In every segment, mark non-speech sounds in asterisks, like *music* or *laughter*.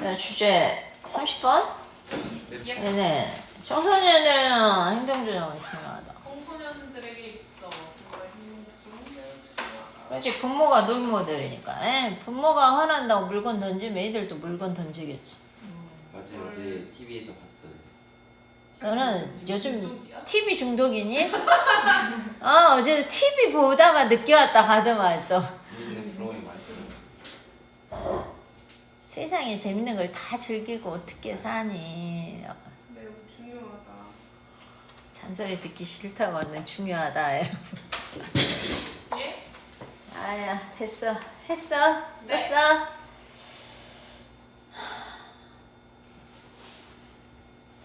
자, 주제 30번? 네네. 청소년들은 행동조정이 중요하다. 청소년들에게 있어. 그렇지, 부모가 롤모델이니까. 에? 부모가 화난다고 물건 던지면 애들도 물건 던지겠지. 맞아 요. 어제 TV에서 봤어요. 너는 요즘 중독이야? TV 중독이니? *laughs* 어, 어제 TV 보다가 늦게 왔다 가더만 또. 재밌는 프로그램 많이 들어요. 세상에 재밌는 걸 다 즐기고 어떻게 사니? 매우 중요하다. 잔소리 듣기 싫다고 하는 중요하다 *laughs* 여러분. 예? 아야 됐어 했어 네. 썼어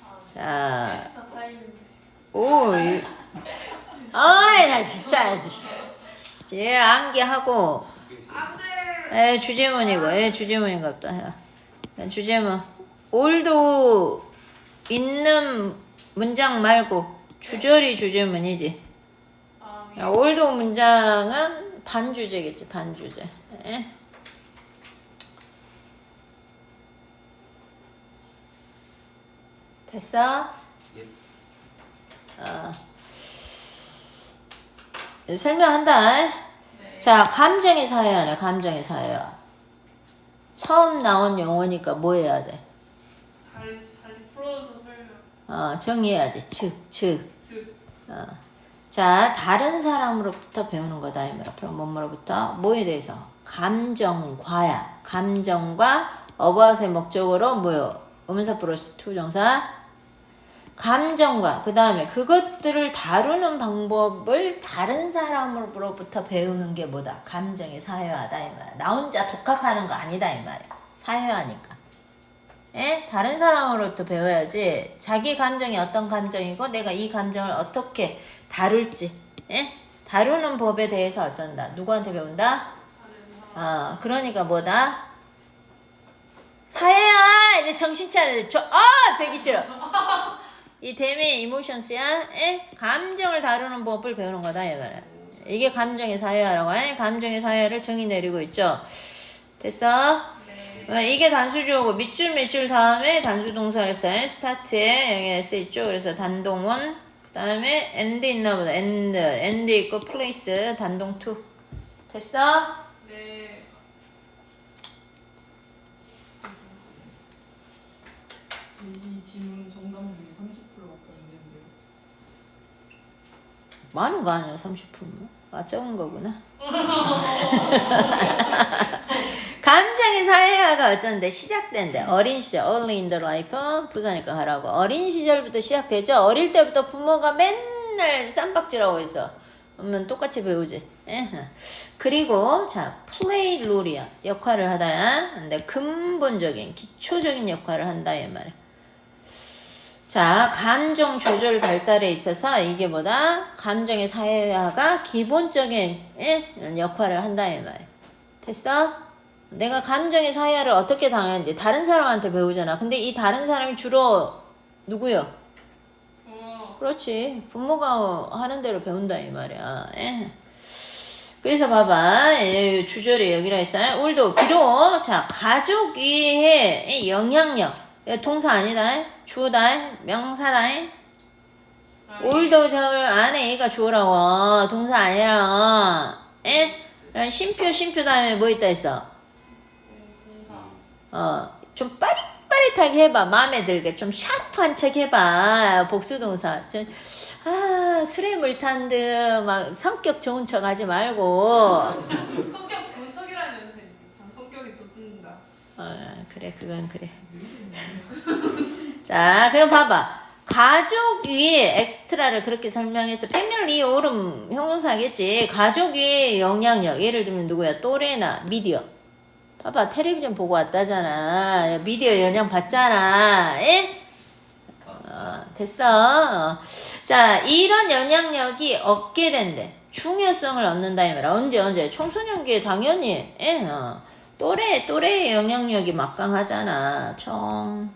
아, 자. 오 아이 *laughs* 나 진짜 얘 암기하고 안돼. 에 주제문이고 에 주제문인가 보다 야. 야, 주제문 올도 있는 문장 말고 주절이 주제문이지 아, 야, 올도 문장은 반주제겠지 반주제 에? 됐어? 예. 어. 설명한다. 네. 자, 감정의 사회하네, 감정의 사회화. 처음 나온 용어니까 뭐 해야 돼? 다리 다리 풀어서 설명. 어, 정의해야지. 즉, 즉. 즉 어. 자, 다른 사람으로부터 배우는 거다. 이. 그럼 뭐뭐로부터? 뭐에 대해서? 감정과야. 감정과 어바웃의 목적으로 뭐요? 의문사 플러스 투정사. 감정과 그 다음에 그것들을 다루는 방법을 다른 사람으로부터 배우는 게 뭐다? 감정의 사회화다 이 말이야. 나 혼자 독학하는 거 아니다 이 말이야. 사회화니까. 예? 다른 사람으로부터 배워야지 자기 감정이 어떤 감정이고 내가 이 감정을 어떻게 다룰지 예? 다루는 법에 대해서 어쩐다 누구한테 배운다? 어, 그러니까 뭐다? 사회야 이제 정신 차려 저 아 배기 싫어 이 대미 이모션스야 예? 감정을 다루는 법을 배우는 거다 이 말이야 이게 감정의 사회화라고 해 감정의 사회화를 정의 내리고 있죠 됐어? 어, 이게 단수주어고 밑줄 밑줄 다음에 단수 동사를 써요. 스타트에 여기 S 있죠. 그래서 단동원 그 다음에 end 있나 보다. end end 있고 place 단동 to 됐어? 네. 이 질문 정답 중에 30%밖에 안 되는데요. 많은 거 아니야 30%면? 아 적은 거구나. *laughs* 감정의 사회화가 어쩐데 시작된대. 어린 시절 early in the life 부사니까 하라고. 어린 시절부터 시작되죠. 어릴 때부터 부모가 맨날 쌈박질하고 있어. 그러면 똑같이 배우지. 에? 그리고 자 플레이 롤이야 역할을 하다야 근데 근본적인 기초적인 역할을 한다 이 말이야 자, 감정 조절 발달에 있어서 이게 뭐다? 감정의 사회화가 기본적인 예? 역할을 한다 이 말. 됐어? 내가 감정의 사회화를 어떻게 당하는지 다른 사람한테 배우잖아. 근데 이 다른 사람이 주로 누구요? 어. 그렇지. 부모가 하는 대로 배운다 이 말이야. 예. 그래서 봐봐. 예, 주절이 여기라 있어요. 올도 비록 자 가족이 이 영향력 예, 동사 아니다. 주어다. 명사다. 올도 저를 안에 얘가 주어라고 동사 아니라 에? 그럼 쉼표 쉼표 다음에 뭐 있다 했어? 어좀 빠릿빠릿하게 해봐 마음에 들게 좀 샤프한 척 해봐 복수동사 좀 아 술에 물 탄 듯 막 성격 좋은 척 하지 말고 성격 본척이라는 연생. 참 성격이 좋습니다. 어, 그래 그건 그래 *laughs* 자 그럼 봐봐. 가족 위에 엑스트라를 그렇게 설명해서 패밀리 오름 형용사겠지. 가족 위에 영향력. 예를 들면 누구야? 또래나 미디어. 봐봐 텔레비전 보고 왔다잖아. 미디어 영향 받잖아. 예? 어, 됐어. 어. 자 이런 영향력이 얻게 된대. 중요성을 얻는다 이 말이야. 언제 언제? 청소년기에 당연히. 예? 어. 또래 또래의 영향력이 막강하잖아. 총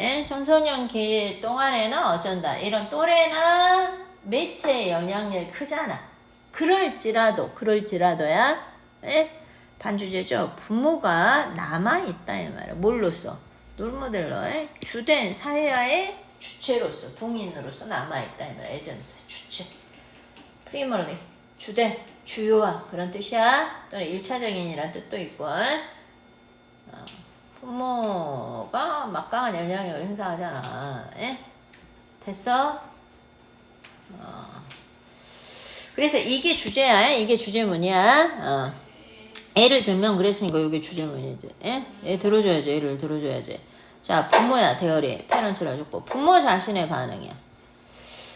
예? 청소년기 동안에는 어쩐다 이런 또래나 매체의 영향력이 크잖아 그럴지라도 그럴지라도야 예? 반주제죠. 부모가 남아있다 이 말이야. 뭘로써? 롤모델러의 주된 사회화의 주체로서 동인으로서 남아있다 이 말이야. 에전트 주체. 프리멀리 주된 주요한 그런 뜻이야. 또는 일차적인이란 뜻도 있고. 어, 부모가 막강한 영향력을 행사하잖아. 예? 됐어? 어. 그래서 이게 주제야. 이게 주제문이야. 어. 예를 들면 그랬으니까 이게 주제문이지. 예? 얘 들어줘야지. 예를 들어줘야지. 자, 부모야. 대열이. 페런츠를 줬고. 부모 자신의 반응이야.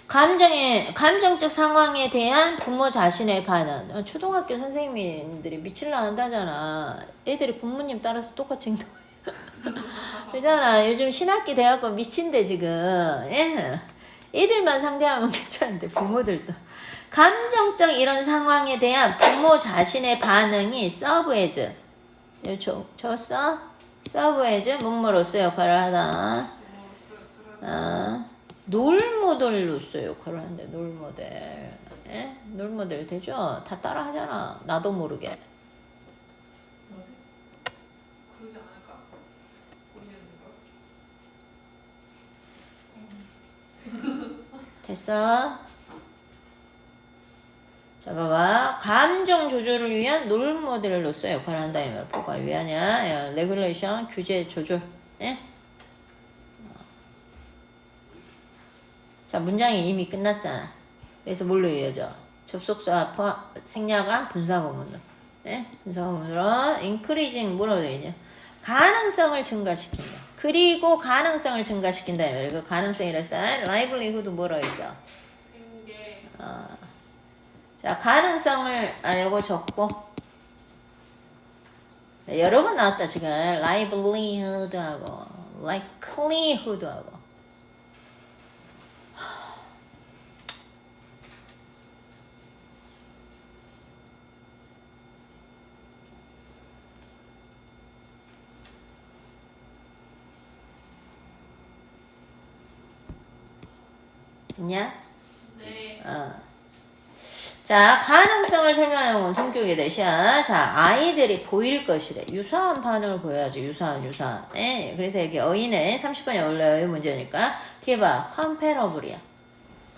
감정의 감정적 상황에 대한 부모 자신의 반응. 어, 초등학교 선생님들이 미칠라 한다잖아. 애들이 부모님 따라서 똑같이 행동. *laughs* 그잖아. 요즘 신학기 돼갖고 미친데 지금. 예. 애들만 상대하면 *laughs* 괜찮은데 부모들도. 감정적 이런 상황에 대한 부모 자신의 반응이 서브에즈. 저, 적었어? 서브에즈 문모로서 역할을 하다. 어, 롤모델로서 역할을 하는데 롤모델. 예? 롤모델 되죠? 다 따라 하잖아. 나도 모르게. 그러지 않을까? 모르겠는 걸. 됐어? 자, 봐봐. 감정 조절을 위한 롤 모델로서 역할을 한다. 이 말. 뭐가 위하냐? 레귤레이션, 규제, 조절. 예? 자, 문장이 이미 끝났잖아. 그래서 뭘로 이어져? 접속사, 생략한 분사구문으로. 예? 분사구문으로 increasing 뭐라고 되어 있냐? 가능성을 증가시킨다. 그리고 가능성을 증가시킨다. 그 가능성이라서 livelihood 뭐라고 있어? 생계. 자, 가능성을, 아, 요거 적고. 네, 여러 번 나왔다, 지금. livelihood하고, likelihood하고. 됐냐? 네. 어. 자, 가능성을 설명하는 건 성격의 대시야. 자, 아이들이 보일 것이래. 유사한 반응을 보여야지. 유사한, 유사한. 예, 그래서 여기 어인에 30번이 원래 어인 문제니까. 뒤에 봐. 컴페러블이야.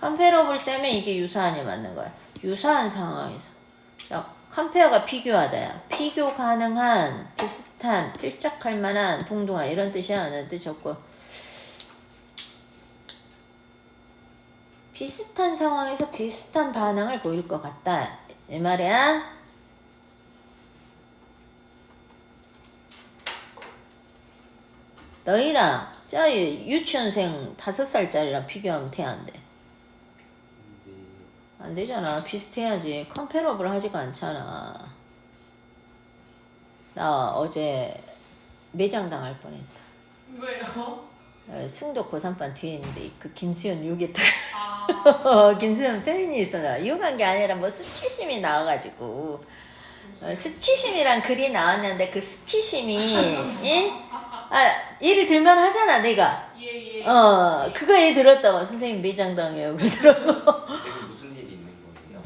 컴페러블 때문에 이게 유사한이 맞는 거야. 유사한 상황에서. 자, 컴페어가 비교하다야. 비교 가능한, 비슷한, 필적할 만한, 동등한 이런 뜻이야. 하는 뜻 적고. 비슷한 상황에서 비슷한 반응을 보일 것 같다. 이 말이야. 너희랑 저 유치원생 다섯 살짜리랑 비교하면 돼, 안 돼? 안 되잖아. 비슷해야지. 컴페러블 하지가 않잖아. 나 어제 매장 당할 뻔했다. 왜요? 어, 승도 고산반 뒤에 있는데 그 김수현 욕했다가 아. *laughs* 김수현 표현이 있어 나 욕한 게 아니라 뭐 수치심이 나와가지고 어, 수치심이란 글이 나왔는데 그 수치심이 예? 아 예를 들면 하잖아 내가 예, 예. 어 그거 예 들었다고 선생님 매장당해요 그러더라고 이게 무슨 일이 있는 거예요?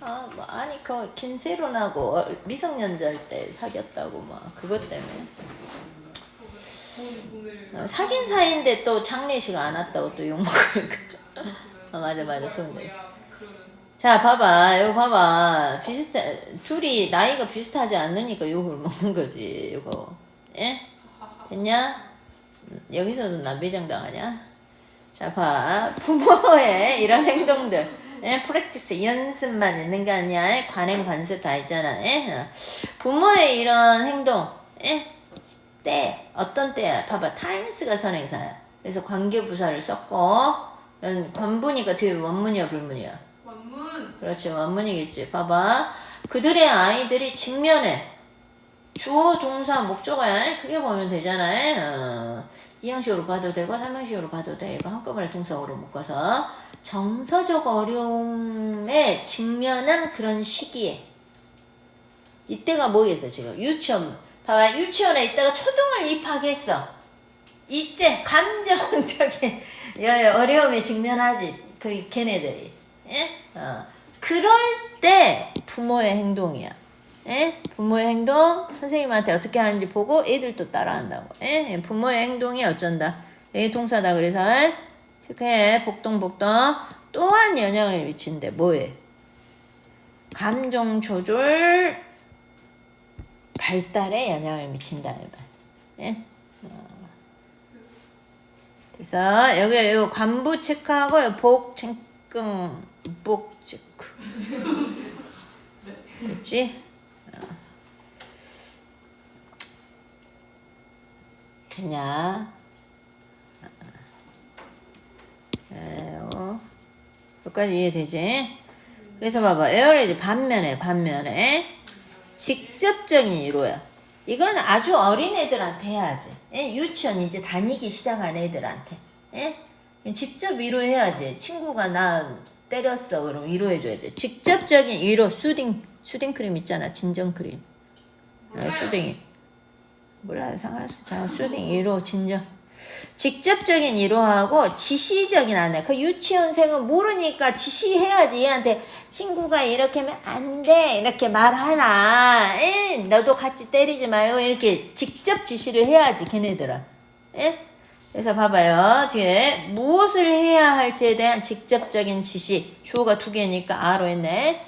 아 뭐 아니 그 김세론하고 어, 미성년자일 때 사귀었다고 막 그것 때문에. 어, 사귄 사이인데 또 장례식 안 왔다고 또 욕먹으니까 *laughs* 어, 맞아, 맞아. 돈 내. 자, 봐봐. 이거 봐봐. 비슷해. 둘이 나이가 비슷하지 않으니까 욕을 먹는 거지. 이거. 예? 됐냐? 음, 여기서도 남배장 당하냐? 자, 봐. 부모의 이런 행동들. 예? 프랙티스, 연습만 있는 게 아니야. 관행, 관습 다 있잖아. 예? 어. 부모의 이런 행동. 예? 때. 어떤 때야? 봐봐. 타임스가 선행사야. 그래서 관계부사를 썼고, 관분이가 뒤에 원문이야, 불문이야? 원문. 그렇지 원문이겠지 봐봐 그들의 아이들이 직면해 주어 동사 목적어야 크게 보면 되잖아 어. 이형식으로 봐도 되고 삼형식으로 봐도 돼 이거 한꺼번에 동사로 묶어서 정서적 어려움에 직면한 그런 시기에 이때가 뭐겠어 지금 유치원 봐봐 유치원에 있다가 초등을 입학했어 이제 감정적인 *laughs* 여- 어려움에 직면하지 그 걔네들이 예? 어. 그럴 때 부모의 행동이야 예? 부모의 행동 선생님한테 어떻게 하는지 보고 애들도 따라한다고. 예? 부모의 행동이 어쩐다. 여기 동사다 그래서 체크해 복동 복동 또한 영향을 미친대 뭐에? 감정 조절 발달에 영향을 미친다. 예? 어. 그래서 여기 요 관부 체크하고 요 복 체크 복 체크 됐지? 어. 됐냐? 에어 여기까지 이해되지? 그래서 봐봐 에어레지 반면에 반면에 직접적인 이로야. 이건 아주 어린 애들한테 해야지. 예? 유치원 이제 다니기 시작한 애들한테. 예? 직접 위로해야지. 친구가 나 때렸어. 그럼 위로해줘야지. 직접적인 위로. 수딩 수딩 크림 있잖아. 진정 크림. 아, 수딩이. 몰라요. 상관없어 자 수딩 위로 진정 직접적인 위로하고 지시적인 안내. 그 유치원생은 모르니까 지시해야지 얘한테 친구가 이렇게 하면 안 돼. 이렇게 말하라. 에? 너도 같이 때리지 말고 이렇게 직접 지시를 해야지 걔네들은. 예? 그래서 봐봐요. 뒤에 무엇을 해야 할지에 대한 직접적인 지시. 주어가 두 개니까 아로 했네.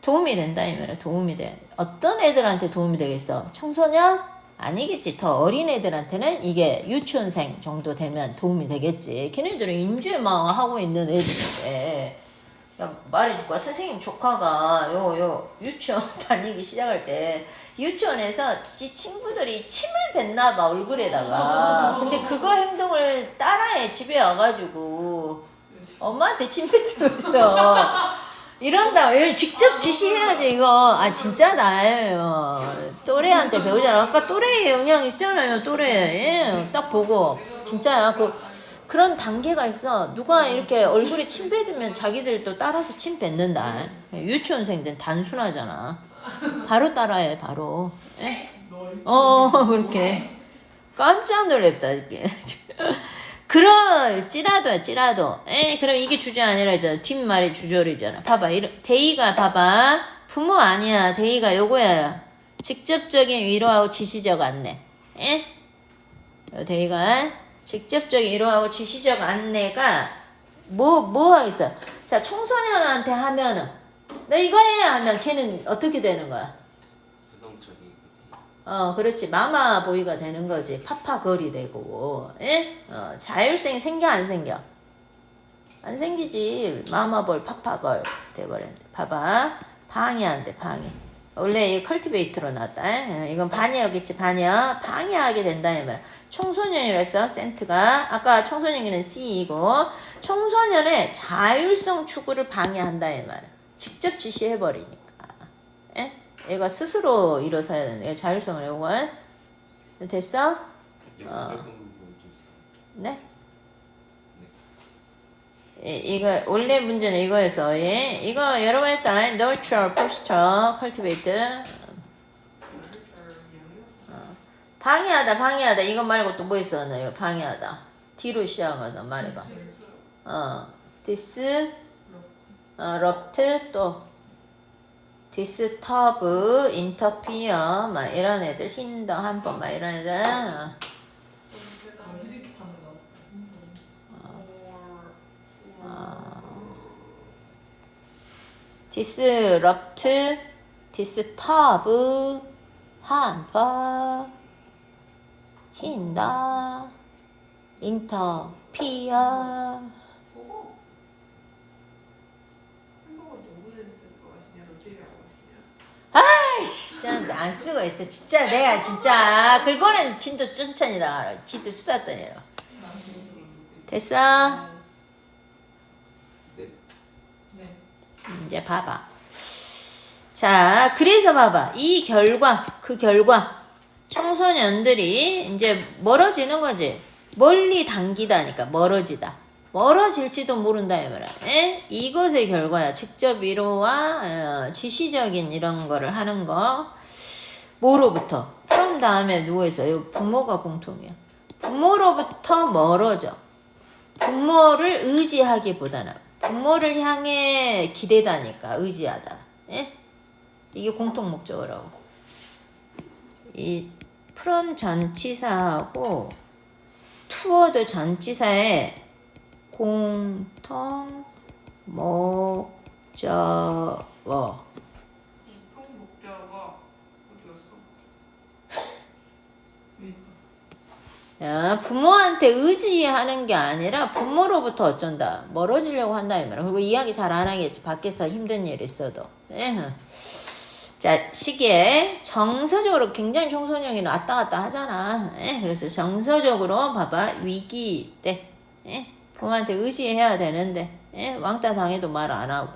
도움이 된다 이 말이야. 도움이 돼. 어떤 애들한테 도움이 되겠어? 청소년? 아니겠지. 더 어린 애들한테는 이게 유치원생 정도 되면 도움이 되겠지. 걔네들은 인주만 하고 있는 애들인데. 야, 말해줄까? 선생님 조카가 요, 요, 유치원 *laughs* 다니기 시작할 때, 유치원에서 지 친구들이 침을 뱉나 봐, 얼굴에다가. 근데 그거 행동을 따라해, 집에 와가지고. 엄마한테 침 뱉고 있어. 이런다. 왜 직접 지시해야지 이거. 아 진짜 나예요. 또래한테 배우잖아. 아까 또래의 영향 있잖아요. 또래. 예, 딱 보고 진짜야. 그 그런 단계가 있어. 누가 이렇게 얼굴에 침 뱉으면 자기들도 따라서 침 뱉는다. 유치원생들은 단순하잖아. 바로 따라해. 바로. 예? 어 *laughs* 그렇게. 깜짝 놀랐다 이게. *laughs* 그럴지라도야 찌라도 에 그럼 이게 주제 아니라 이제 뒷말이 주절이잖아 봐봐 이런 데이가 봐봐 부모 아니야 데이가 요거야 직접적인 위로하고 지시적 안내 에 데이가 직접적인 위로하고 지시적 안내가 뭐뭐 하겠어 자 청소년한테 하면은 너 이거 해야 하면 걔는 어떻게 되는 거야 어, 그렇지. 마마 보이가 되는 거지. 파파걸이 되고, 예? 어, 자율성이 생겨, 안 생겨? 안 생기지. 마마볼, 파파걸 돼버렸는데. 봐봐. 방해한대, 방해. 원래 이 컬티베이터로 나왔다. 예? 이건 반역이지, 반역. 방해하게 된다, 이 말이야. 청소년이라서 센트가, 아까 청소년이는 C이고, 청소년의 자율성 추구를 방해한다, 이 말이야. 직접 지시해버리니까. 예? 얘가 스스로 일어서야 되는데 얘 자율성을 요거 됐어? 보여주세요. 네? 이, 이거 원래 문제는 이거에서 예? 이거 여러 번 했다 nurture, foster, cultivate. 방해하다 방해하다. 이거 말고 또뭐 이거 방해하다. 뒤로 시작하다 말해봐. 어. Dis 어 rupt 또. Disturb, interfere. 막 이런 애들 힌더 한번 막 이런 애들. 어. 히딩 타는 거 disrupt, disturb, hamper, hinder, interfere 아이씨, 진짜 안 쓰고 있어. 진짜 내가 진짜 그거는 진짜 쫀천이다. 지도 수다 떠내라. 됐어? 네. 네. 이제 봐봐. 자, 그래서 봐봐. 이 결과, 그 결과. 청소년들이 이제 멀어지는 거지. 멀리 당기다니까, 멀어지다. 멀어질지도 모른다, 이 말이야. 에? 이것의 결과야. 직접 위로와 어, 지시적인 이런 거를 하는 거. 뭐로부터? 그럼 다음에 누구에서? 요 부모가 공통이야. 부모로부터 멀어져. 부모를 의지하기보다는 부모를 향해 기대다니까 의지하다. 예? 이게 공통 목적어라고. 이 from 전치사하고 투어드 전치사의 공통 목적어. 총 목표가 어디였어? 야, 부모한테 의지하는 게 아니라 부모로부터 어쩐다. 멀어지려고 한다 이 말이야. 그리고 이야기 잘 안 하겠지. 밖에서 힘든 일 있어도. 예. 자, 시기에 정서적으로 굉장히 청소년이 왔다 갔다 하잖아. 예. 그래서 정서적으로 봐봐. 위기 때. 예. 부모한테 의지해야 되는데. 예. 왕따 당해도 말 안 하고.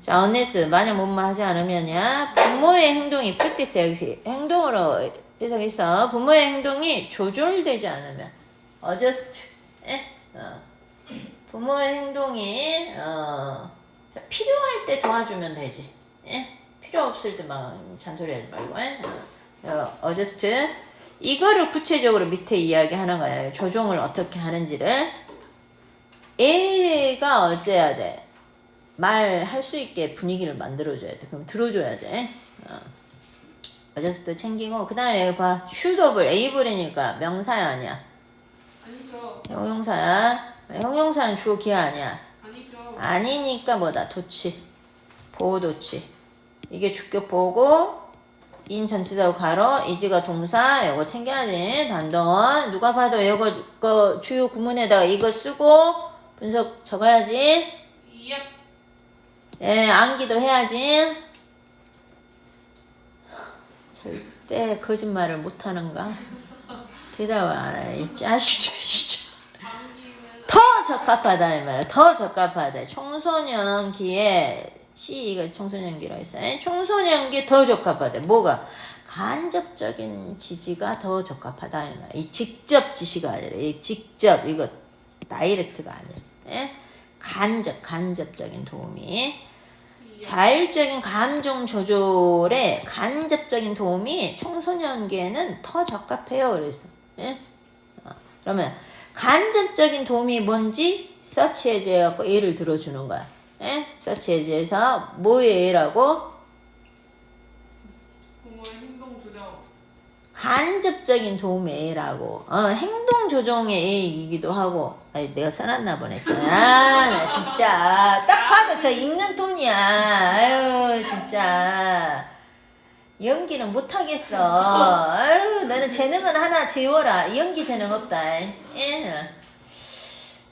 자, 언네스 만약 뭐뭐 하지 않으면야 부모의 행동이 여기서 행동으로 해석해서 부모의 행동이 조절되지 않으면 adjust 예? 어. 부모의 행동이 어, 자, 필요할 때 도와주면 되지 예? 필요 없을 때 막 잔소리하지 말고 예? 어, adjust 이거를 구체적으로 밑에 이야기하는 거예요 조정을 어떻게 하는지를 애가 어째야 돼 말할 수 있게 분위기를 만들어줘야 돼. 그럼 들어줘야 돼. 어. 어저스도 챙기고 그 다음에 여기 봐. 슈더블 에이블이니까 명사야 아니야. 아니죠. 형용사야. 형용사는 주어 기하 아니야. 아니죠. 아니니까 뭐다. 도치. 보호도치. 이게 주격 보고 인 전치사고 가로 이지가 동사 요거 챙겨야지 단돈 누가 봐도 이거 그 주요 구문에다가 이거 쓰고 분석 적어야지 예. 예, 암기도 해야지. 절대 거짓말을 못하는가? 대답을 안 해. 이 자식, 자식. 더 적합하다, 이 말이야. 더 적합하다. 청소년기에, 시, 이거 청소년기라고 했어. 요 청소년기에 더 적합하다. 뭐가? 간접적인 지지가 더 적합하다, 이 말이야. 이 직접 지시가 아니라, 이 직접, 이거, 다이렉트가 아니야. 예? 간접, 간접적인 도움이. 자율적인 감정 조절에 간접적인 도움이 청소년기에는 더 적합해요. 그래서 예? 어, 그러면 간접적인 도움이 뭔지 서치해제하고 예를 들어주는 거야. 예? 서치해제에서 뭐의 예라고? 간접적인 도움의 예라고. 어, 행 동 조정의 예이기도 하고. 아니, 내가 써놨나 보네. 참. 아, 나 진짜. 딱 봐도 저 읽는 톤이야. 아유, 진짜. 연기는 못하겠어. 아유, 너는 재능은 하나 지워라. 연기 재능 없다. 예.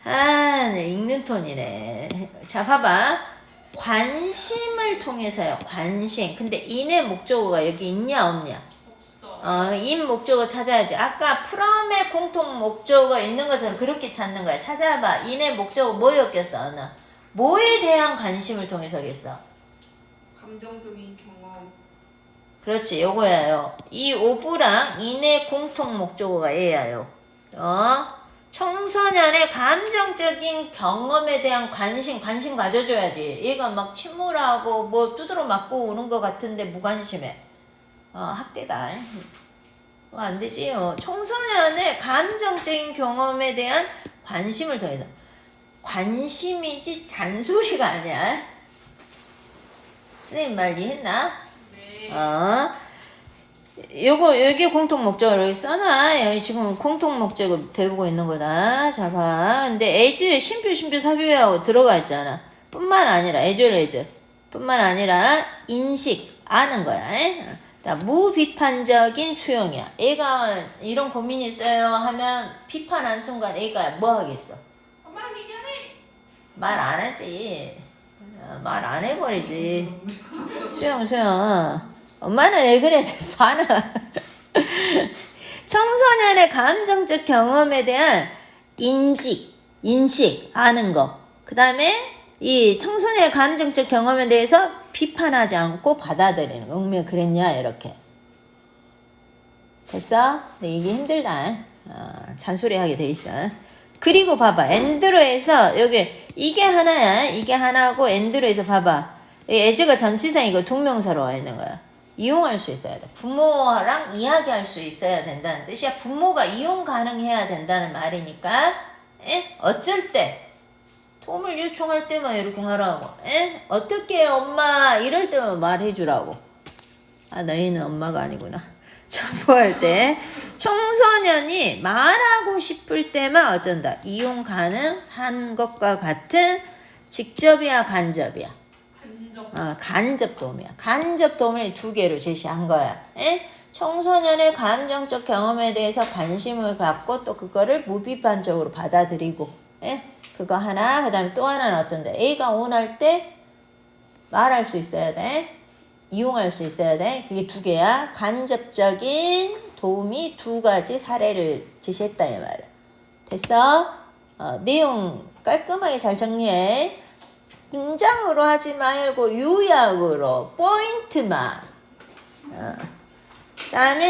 아, 네, 읽는 톤이네. 자, 봐봐. 관심을 통해서요. 관심. 근데 인의 목적어가 여기 있냐, 없냐? 어, 인 목적어 찾아야지. 아까 프롬의 공통 목적어 있는 것처럼 그렇게 찾는 거야. 찾아봐. 인의 목적어 뭐였겠어? 너 뭐에 대한 관심을 통해서겠어? 감정적인 경험. 그렇지, 요거야요. 이 오브랑 인의 공통 목적어가 얘야요. 어? 청소년의 감정적인 경험에 대한 관심, 관심 가져줘야지. 얘가 막 침울하고 뭐 두드러 맞고 오는 것 같은데 무관심해. 어, 학대다. 어, 안 되지. 요 청소년의 감정적인 경험에 대한 관심을 통해서. 관심이지 잔소리가 아니야. 선생님 말 이해했나? 네. 어. 요거 여기 공통 목적어를 여기 써놔. 여기 지금 공통 목적어 배우고 있는 거다. 자 봐. 근데 as 심표 심표 사비하고 들어가 있잖아. 뿐만 아니라 as as 뿐만 아니라 인식 아는 거야. 에? 자, 무비판적인 수용이야. 애가 이런 고민이 있어요 하면 비판한 순간 애가 뭐 하겠어? 말 안 하지. 말 안 해버리지. 수영, 수영. 엄마는 왜 그래? *laughs* 반응. 청소년의 감정적 경험에 대한 인식, 인식, 아는 거. 그 다음에 이 청소년의 감정적 경험에 대해서 비판하지 않고 받아들이는 거. 응면 그랬냐? 이렇게. 됐어? 근데 이게 힘들다. 어, 잔소리하게 돼 있어. 그리고 봐봐. 엔드로에서 여기 이게 하나야. 이게 하나고 엔드로에서 봐봐. 이 에즈가 전치사이고 동명사로 와 있는 거야. 이용할 수 있어야 돼. 부모랑 이야기할 수 있어야 된다는 뜻이야. 부모가 이용 가능해야 된다는 말이니까. 에? 어쩔 때 도움을 요청할 때만 이렇게 하라고. 에? 어떻게 엄마 이럴 때만 말해주라고. 아 너희는 엄마가 아니구나. *laughs* 첨부할 때 청소년이 말하고 싶을 때만 어쩐다. 이용 가능한 것과 같은 직접이야 간접이야. 간접 어, 간접 도움이야. 간접 도움을 두 개로 제시한 거야. 에? 청소년의 감정적 경험에 대해서 관심을 갖고 또 그거를 무비판적으로 받아들이고, 에? 그거 하나, 그 다음에 또 하나는 어쩐다. A가 원할 때 말할 수 있어야 돼. 이용할 수 있어야 돼. 그게 두 개야. 간접적인 도움이 두 가지 사례를 제시했다, 이 말이야. 됐어? 어, 내용 깔끔하게 잘 정리해. 문장으로 하지 말고 요약으로 포인트만. 어. 다음에